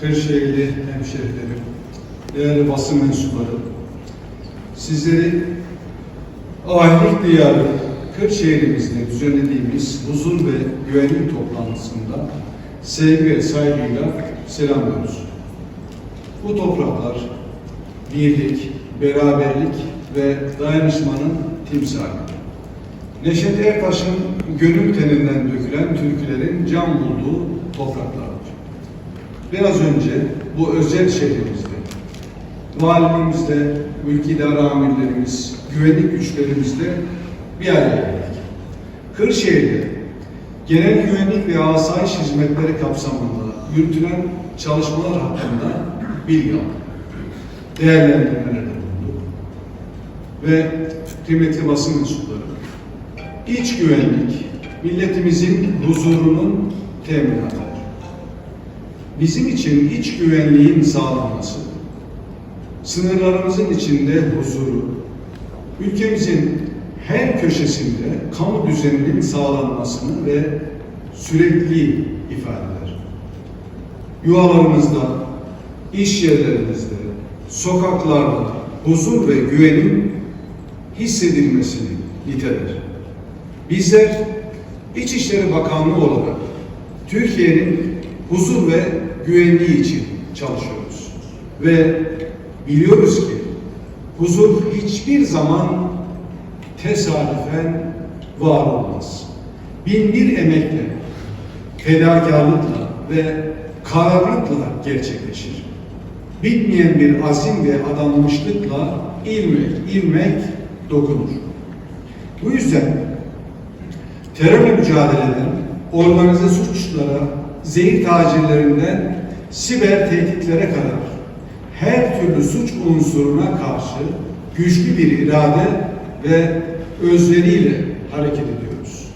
Kırşehirli hemşehrilerim, değerli basın mensupları, sizleri Ahilik Diyarı Kırşehir'imizde düzenlediğimiz huzur ve güvenlik toplantısında sevgi ve saygıyla selamlıyoruz. Bu topraklar birlik, beraberlik ve dayanışmanın timsali. Neşet Ertaş'ın gönül teninden dökülen türkülerin can bulduğu topraklardır. Biraz önce bu özel şehrimizde, valiliğimizde, mülki idare amirlerimiz, güvenlik güçlerimizle bir araya geldik. Kırşehir'de genel güvenlik ve asayiş hizmetleri kapsamında yürütülen çalışmalar hakkında bilgi aldık. Değerlendirmelerde bulunduk. Ve kıymetli basın mensupları, iç güvenlik, milletimizin huzurunun teminatıdır. Bizim için iç güvenliğin sağlanması, sınırlarımızın içinde huzuru, ülkemizin her köşesinde kamu düzeninin sağlanmasını ve sürekli ifade eder. Yuvalarımızda, iş yerlerimizde, sokaklarda huzur ve güvenin hissedilmesini niteler. Bizler İçişleri Bakanlığı olarak Türkiye'nin huzur ve güvenliği için çalışıyoruz. Ve biliyoruz ki huzur hiçbir zaman tesadüfen var olmaz. Bin bir emekle, fedakarlıkla ve kararlılıkla gerçekleşir. Bitmeyen bir azim ve adanmışlıkla ilmek ilmek dokunur. Bu yüzden terörle mücadeleden, organize suçlara, zehir tacirlerinden siber tehditlere kadar her türlü suç unsuruna karşı güçlü bir irade ve özveriyle hareket ediyoruz.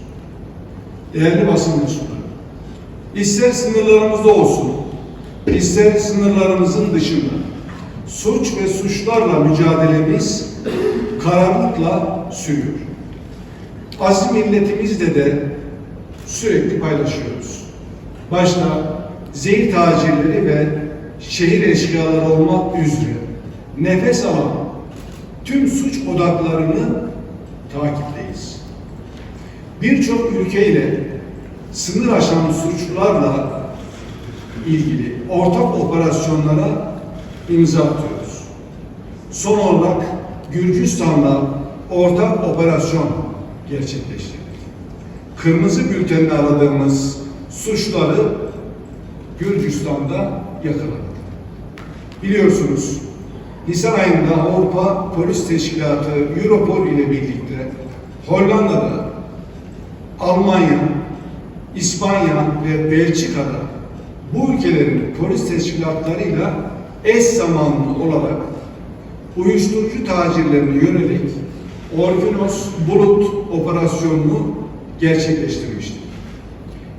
Değerli basın mensupları, ister sınırlarımızda olsun, ister sınırlarımızın dışında suç ve suçlarla mücadelemiz kararlılıkla sürüyor. Aziz milletimizle de sürekli paylaşıyoruz. Başta zehir tacirleri ve şehir eşkıyaları olmak üzere nefes alan tüm suç odaklarını takipteyiz. Birçok ülkeyle sınır aşan suçlarla ilgili ortak operasyonlara imza atıyoruz. Son olarak Gürcistan'la ortak operasyon gerçekleştirdik. Kırmızı bültenle aradığımız suçları Gürcistan'da yakaladık. Biliyorsunuz Nisan ayında Avrupa Polis Teşkilatı Europol ile birlikte Hollanda'da, Almanya, İspanya ve Belçika'da bu ülkelerin polis teşkilatlarıyla eş zamanlı olarak uyuşturucu tacirlerine yönelik Orkinos Bulut operasyonunu gerçekleştirmiştir.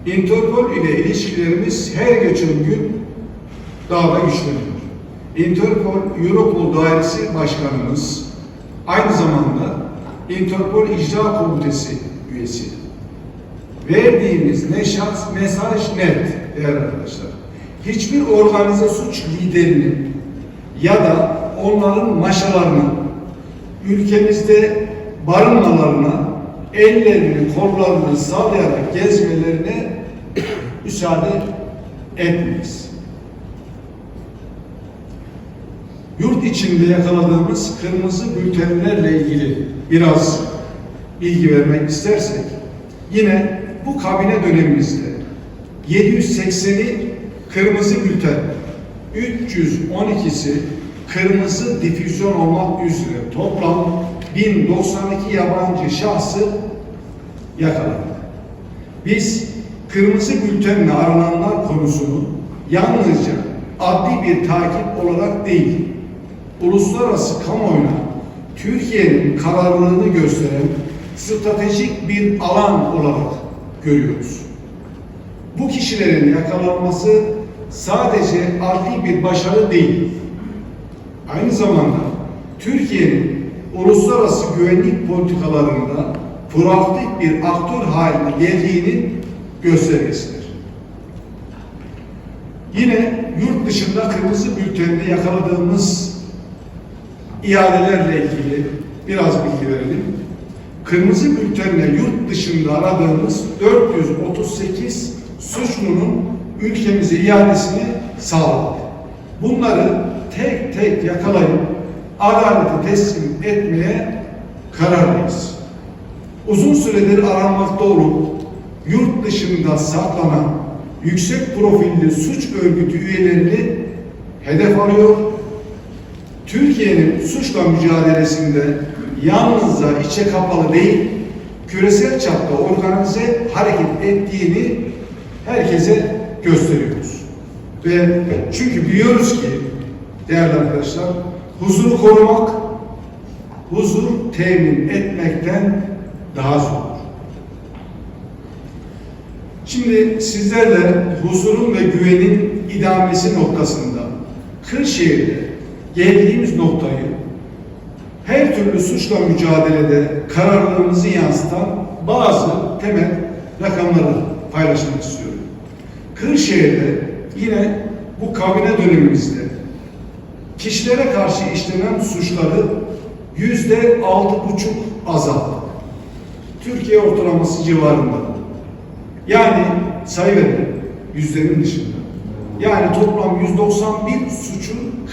Interpol ile ilişkilerimiz her geçen gün daha da güçleniyor. Interpol Europol Dairesi Başkanımız aynı zamanda Interpol İcra Komitesi üyesi. Verdiğimiz neşat, mesaj net değerli arkadaşlar. Hiçbir organize suç liderinin ya da onların maşalarının ülkemizde barınmalarına, ellerini, kollarını sallayarak gezmelerine müsaade etmeyiz. Yurt içinde yakaladığımız kırmızı bültenlerle ilgili biraz bilgi vermek istersek, yine bu kabine dönemimizde 780'i kırmızı bülten, 312'si kırmızı difüzyon olmak üzere toplam 1092 yabancı şahsı yakaladık. Biz kırmızı bültenle arananlar konusunu yalnızca adli bir takip olarak değil, uluslararası kamuoyuna Türkiye'nin kararlılığını gösteren stratejik bir alan olarak görüyoruz. Bu kişilerin yakalanması sadece adli bir başarı değil, aynı zamanda Türkiye'nin uluslararası güvenlik politikalarında proaktif bir aktör haline geldiğinin göstergesidir. Yine yurt dışında kırmızı bültende yakaladığımız iadelerle ilgili biraz bilgi verelim. Kırmızı bültenle yurt dışında aradığımız 438 suçlunun ülkemize iadesini sağladık. Bunları tek tek yakalayıp adalete teslim etmeye kararlıyız. Uzun süredir aranmakta olup yurt dışında saklanan yüksek profilli suç örgütü üyelerini hedef alıyor. Türkiye'nin suçla mücadelesinde yalnızca içe kapalı değil, küresel çapta organize hareket ettiğini herkese gösteriyoruz. Ve çünkü biliyoruz ki değerli arkadaşlar, huzuru korumak, huzur temin etmekten daha zor. Şimdi sizlerle huzurun ve güvenin idamesi noktasında Kırşehir'de geldiğimiz noktayı her türlü suçla mücadelede kararlılığımızı yansıtan bazı temel rakamları paylaşmak istiyorum. Kırşehir'de yine bu kabine dönemimizde kişilere karşı işlenen suçları yüzde altı buçuk azalttık. Türkiye ortalaması civarında. Yani sayı verelim yüzlerin dışında. Yani toplam 191 suçun